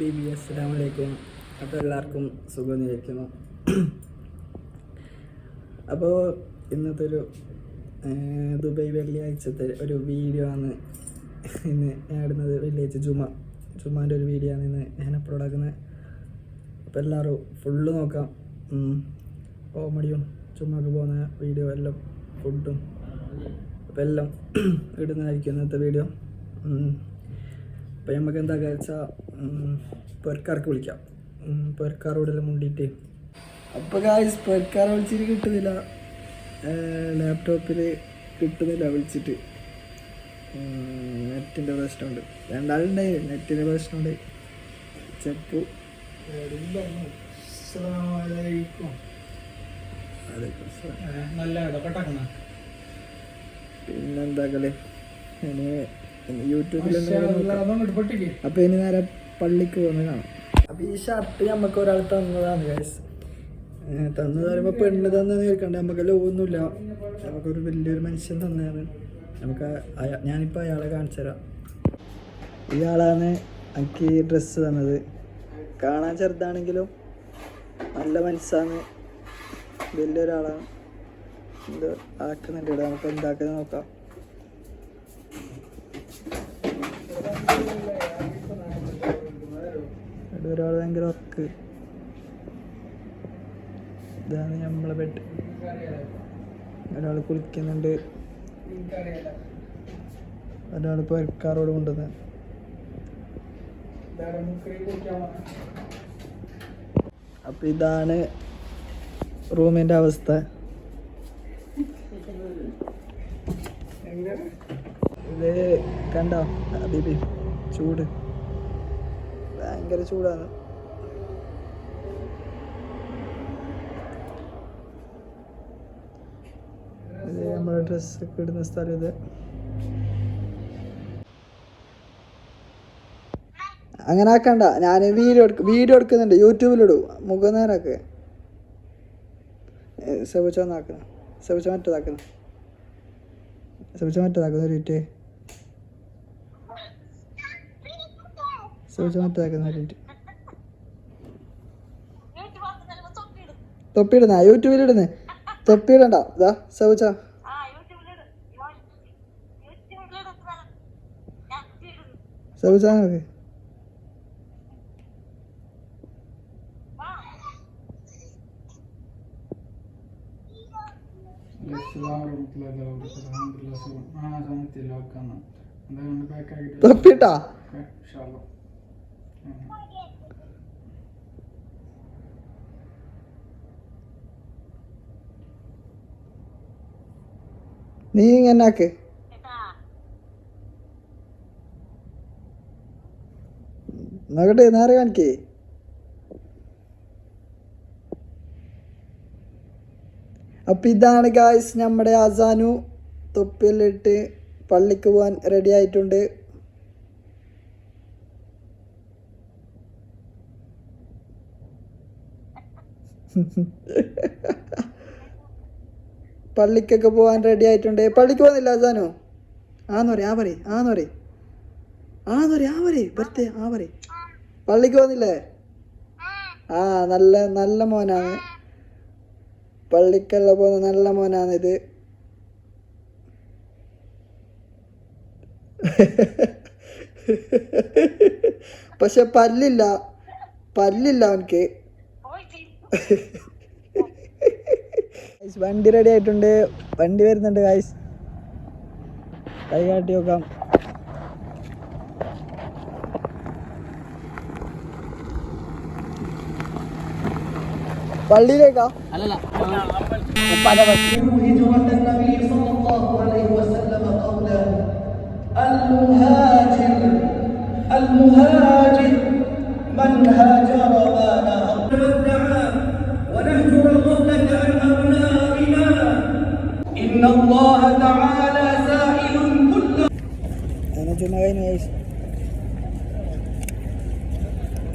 B B അസ്സലാമു അലൈക്കും അപ്പോൾ എല്ലാവർക്കും സുഖം നിൽക്കുന്നു അപ്പോൾ ഇന്നത്തെ ഒരു ദുബൈ വെള്ളിയാഴ്ചത്തെ ഒരു വീഡിയോ ആണ് ഇന്ന് ഞാൻ ഇടുന്നത്. വെള്ളിയാഴ്ച ജുമ. ജുമാന്റെ ഒരു വീഡിയോ ആണ് ഇന്ന് ഞാൻ അപ്ലോഡ് ആക്കുന്നത്. അപ്പോൾ എല്ലാവരും ഫുള്ള് നോക്കാം. കോമഡിയും ചുമ്മാക്ക് പോകുന്ന വീഡിയോ എല്ലാം ഫുഡും അപ്പോൾ എല്ലാം ഇടുന്നതായിരിക്കും ഇന്നത്തെ വീഡിയോ അപ്പോൾ നമുക്ക് എന്താ വെച്ചാൽ പെർക്കാർക്ക് വിളിക്കാം. പെർക്കാറോടെല്ലാം മുണ്ടിയിട്ട് അപ്പോൾ കാശ് പേർക്കാരെ വിളിച്ചിട്ട് കിട്ടുന്നില്ല. ലാപ്ടോപ്പിൽ കിട്ടുന്നില്ല വിളിച്ചിട്ട്. നെറ്റിന്റെ പ്രശ്നമുണ്ട്. രണ്ടാളുണ്ടായി നെറ്റിന്റെ പ്രശ്നമുണ്ട്. ചെപ്പു. യൂട്യൂബിലെ പിന്നെന്താക്കൽ യൂട്യൂബിൽ ഇടപെട്ടിക്ക് അപ്പൊ ഇനി നേരെ പള്ളിക്ക് പോകുന്നത് കാണാം അപ്പൊ ഈ ഷർട്ട് നമുക്ക് ഒരാൾ തന്നതാണ് ഗൈസ് തന്നു പറയുമ്പോ പെണ്ണ് തന്നെന്ന് കേൾക്കണ്ട നമുക്കല്ല ഒന്നുമില്ല. നമുക്കൊരു വലിയൊരു മനുഷ്യൻ തന്നെയാണ്. നമുക്ക് ഞാനിപ്പോൾ അയാളെ കാണിച്ചു തരാം. ഇയാളാണ് എനിക്ക് ഈ ഡ്രസ്സ് തന്നത്. കാണാൻ ചെറുതാണെങ്കിലും നല്ല മനസ്സാണ്. വലിയൊരാളാണ്. ഇത് ആക്കുന്നുണ്ട് ഇവിടെ? നമുക്ക് എന്താക്കുന്നത് നോക്കാം. ഇവിടെ ഒരാൾ ഭയങ്കര ഉറക്ക്. ഇതാണ് നമ്മളെ ബെഡ് ഒരാൾ കുളിക്കുന്നുണ്ട്. ഒരാൾ പരിക്കാറോട് കൊണ്ടുവന്ന്. അപ്പൊ ഇതാണ് റൂമിന്റെ അവസ്ഥ. ഇത് കണ്ടോ? ബിബി ചൂട്. ഭയങ്കര ചൂടാണ്. നമ്മുടെ ഡ്രസ്സൊക്കെ ഇടുന്ന സ്ഥലം ഇത്. അങ്ങനെ ആക്കണ്ട. ഞാൻ വീഡിയോ എടുക്ക വീഡിയോ എടുക്കുന്നുണ്ട്. യൂട്യൂബിലിടും മുഖം നേരാക്ക് സെബിച്ച ഒന്നാക്കണം സെബിച്ച മറ്റേതാക്കണം. സെബിച്ച മറ്റേതാക്കുന്ന ഒരു മറ്റേതാക്കുന്ന ഒരു മിനിറ്റ്. തൊപ്പിയിടുന്ന യൂട്യൂബിലിടുന്ന. തൊപ്പിയിടണ്ട. ഇതാ സെബിച്ച സെബിച്ച നോക്ക് തൊപ്പിയിട്ടാ? നീ ഇങ്ങനാക്ക് നോക്കട്ടെ നേരെ കാണിക്കേ. അപ്പം ഇതാണ് ഗായ്സ് നമ്മുടെ ആസാനു തൊപ്പിയിലിട്ട് പള്ളിക്ക് പോകാൻ റെഡി ആയിട്ടുണ്ട്. പള്ളിക്കൊക്കെ പോകാൻ റെഡി ആയിട്ടുണ്ട്. പള്ളിക്ക് പോകുന്നില്ല അസാനോ? ആന്ന് പറയും ആ പറയും ആന്ന് പറയും. ആന്ന് പറയും ആ പറയും ബർത്തേ ആ പറയും. പള്ളിക്ക് പോകുന്നില്ലേ? ആ നല്ല നല്ല മോനാണ്. പള്ളിക്കല്ല പോകുന്ന നല്ല മോനാണ് ഇത്. പക്ഷെ പല്ലില്ല. പല്ലില്ല അവനക്ക് വണ്ടി റെഡി ആയിട്ടുണ്ട്. വണ്ടി വരുന്നുണ്ട് ഗായ്സ് കൈ കാട്ടി നോക്കാം. പള്ളിയിലേക്കാ? അല്ലല്ല.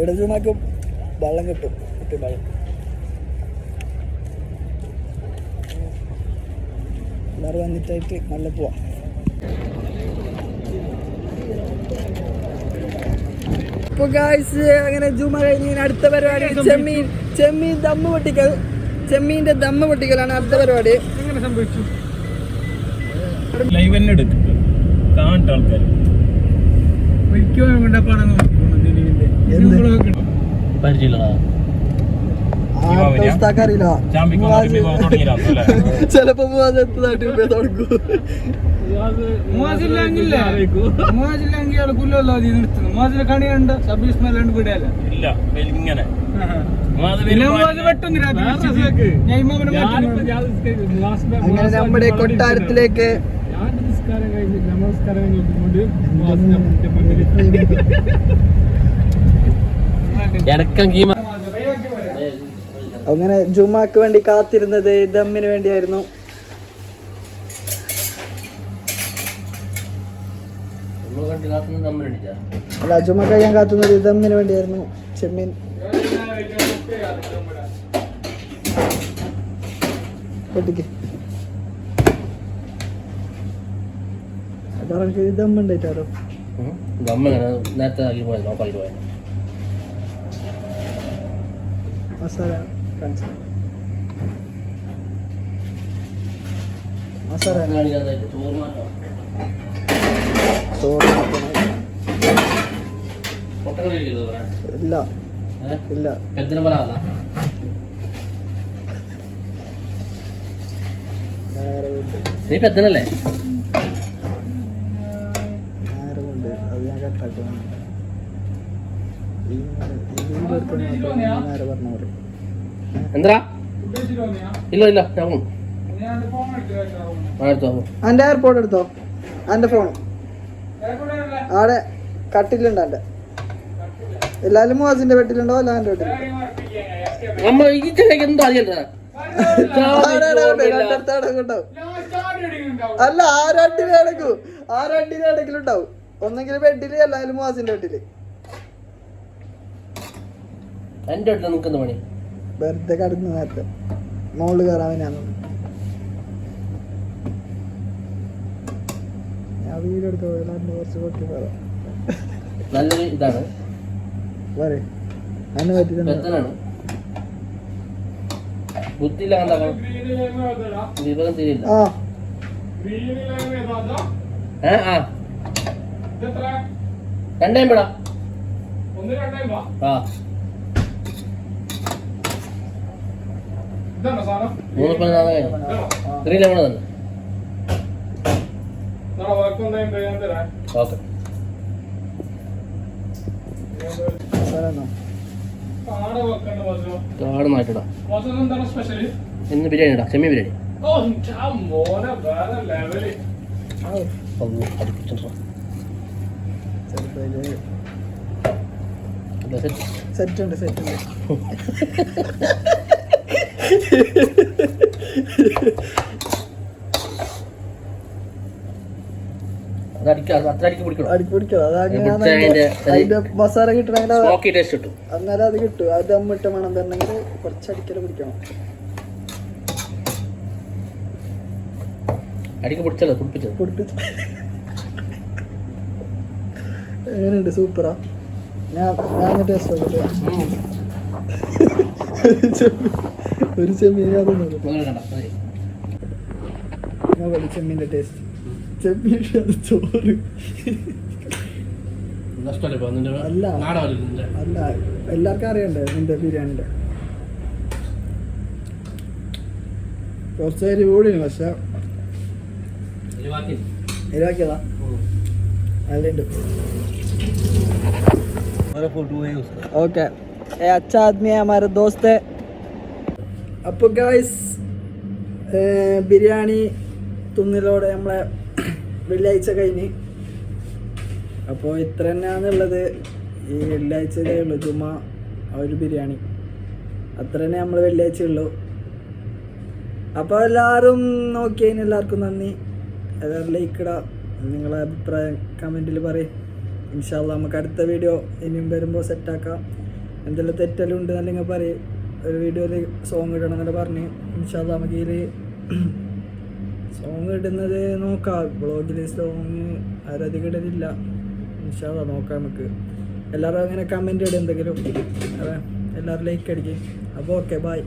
ഇവിടെ ചുമക്ക് വെള്ളം കിട്ടും കിട്ടും വെള്ളം. എല്ലാവരും വന്നിട്ടായിട്ട് നല്ല പോവാം. ഗായ്സ് അങ്ങനെ ജൂമ കഴിഞ്ഞ് അടുത്ത പരിപാടി ചെമ്മീൻ ചെമ്മീൻ ദമ്മ് പൊട്ടിക്കൽ ചെമ്മീന്റെ ദമ്മ് പൊട്ടിക്കലാണ് അടുത്ത പരിപാടി. എങ്ങനെ സംഭവിച്ചു? ലൈവ് തന്നെ എടുക്കും. കാണട്ടെ ആൾക്കാർ ഒരിക്കലും കൊണ്ടപ്പാണെന്ന് അറിയില്ല. ചിലപ്പോ തുടങ്ങും. കണി കണ്ട വിടയല്ല ഇല്ല ഇങ്ങനെ. അങ്ങനെ നമ്മുടെ കൊട്ടാരത്തിലേക്ക് നമസ്കാരം കഴിഞ്ഞ് നമസ്കാരം കഴിഞ്ഞിട്ട് അങ്ങനെ ജുമാക്ക് വേണ്ടി കാത്തിരുന്നത് ദമ്മിന് വേണ്ടിയായിരുന്നു. അല്ല ജുമ കഴിയാൻ കാത്തുന്നത് ദമ്മിന് വേണ്ടിയായിരുന്നു ചെമ്മീൻ. പൊട്ടിക്ക് അതാർക്ക് ദമ്മുണ്ടായിട്ടാരോ നേരത്തെ ആക്കി പോയത് നോക്കാക്കി പോയത്. മസാല കാണിച്ചു മസാല ചോറ്. ഇല്ല ഇല്ല. നീ പെത്തനല്ലേ നേരെ കൊണ്ട് അത് ഞാൻ കട്ടാക്കണം എന്താ? ഇല്ല ഇല്ല ഞാൻ പോകും ആ എടുത്തോ എന്റെ എയർപോർട്ട് എടുത്തോ? എന്റെ ഫോൺ ആടെ കട്ടിലുണ്ട് എന്റെ എല്ലാവരും മുഹാസിന്റെ വെട്ടിലുണ്ടോ അല്ല എന്റെ വെട്ടിലുണ്ടോ അല്ല ആ രണ്ടിനെ എടുക്കൂ ആ രണ്ടിനെ ഇടയ്ക്കിലുണ്ടാവും. ഒന്നെങ്കിൽ ബെഡിൽ എല്ലാവരും മുഹാസിന്റെ വീട്ടിൽ എന്റെ വീട്ടിൽ നിൽക്കുന്ന പണി. വെറുതെ കടന്നു നേരത്തെ. മോൾ കയറാൻ ഞാൻ പോയില്ല അന്ന് കുറച്ച് പൊട്ടി പറയാം നല്ലൊരു ഇതാണ്. പറയേ അതിനെ പറ്റിയിട്ടുണ്ട് ബുദ്ധിയില്ല എന്താക്കണം ദീപകം തിരിയില്ല ഏ ആ. രണ്ടേം വിടാ ആ. മൂന്ന് പണി നാളെ ത്രീ ലെവൺ തന്നെ. ഓക്കെ. കാട് മാറ്റിടാ. ഇന്ന് ബിരിയാണി ഇടാം. ചെമ്മീൻ ബിരിയാണി. സെറ്റ് ഉണ്ട് സെറ്റ് ഉണ്ട്. മസാല കിട്ടണമെങ്കിൽ അത് സ്മോക്കി ടേസ്റ്റ് കിട്ടും. അന്നേരം അത് കിട്ടും. അത് ദമ്മിട്ട് മണം തരണമെങ്കിൽ കുറച്ച് അടിക്കൽ പിടിക്കണം. അടിക്ക് പിടിച്ചല്ലോ കുടിപ്പിച്ചത് കുടിപ്പിച്ചു എങ്ങനെയുണ്ട്? സൂപ്പറാ? ഞാൻ ഞാൻ ടേസ്റ്റ് നോക്കട്ടെ. ഒരു ചെമ്മീൻ അത് നോക്കട്ടെ നിങ്ങൾ കണ്ട മതി. നോക്കട്ടെ ചെമ്മീൻ്റെ ടേസ്റ്റ് ചെമ്മീൻ അത് ചോറ് നഷ്ടമല്ലേ ഇപ്പൊ നിന്റെ അല്ല. നാടല്ലേ നിന്റെ അല്ല എല്ലാവർക്കും അറിയണ്ടേ നിന്റെ ബിരിയാണിൻ്റെ കുറച്ച് പേര് കൂടിന് പക്ഷെ ഇതില് ബാക്കി ഇതാക്കിയതാ അല്ലുണ്ട് ओके ये अच्छा आदमी है हमारे दोस्त है അപ്പോൾ ഗായ്സ് ബിരിയാണി തിന്നലോടെ നമ്മളെ വെള്ളിയാഴ്ച കഴിഞ്ഞ്. അപ്പോൾ ഇത്ര തന്നെയാണുള്ളത്. ഈ വെള്ളിയാഴ്ചയിലേ കഴിയുള്ളൂ ചുമ ഒരു ബിരിയാണി. അത്ര തന്നെ നമ്മൾ വെള്ളിയാഴ്ച ഉള്ളൂ. അപ്പോൾ എല്ലാവരും നോക്കിയതിന് എല്ലാവർക്കും നന്ദി. എല്ലാവരും ലൈക്ക് ഇടാം. നിങ്ങളെ അഭിപ്രായം കമന്റിൽ പറയും. ഇൻഷാല്ല നമുക്ക് അടുത്ത വീഡിയോ ഇനിയും വരുമ്പോൾ സെറ്റാക്കാം എന്തെല്ലാം തെറ്റെല്ലാം ഉണ്ട് എന്നുണ്ടെങ്കിൽ പറയും. ഒരു വീഡിയോയിൽ സോങ് ഇടണം എന്നൊക്കെ പറഞ്ഞ്. ഇൻഷാല്ല നമുക്ക് ഇതിൽ സോങ് ഇടുന്നത് നോക്കാം. ബ്ലോഗിൽ സോങ് ആരധികം ഇടലില്ല ഇൻഷാല്ല നോക്കാം നമുക്ക്. എല്ലാവരും അങ്ങനെ കമന്റ് ഇടും എന്തെങ്കിലും. അതെ. എല്ലാവരും ലൈക്ക് അടിക്കും. അപ്പോൾ ഓക്കെ ബൈ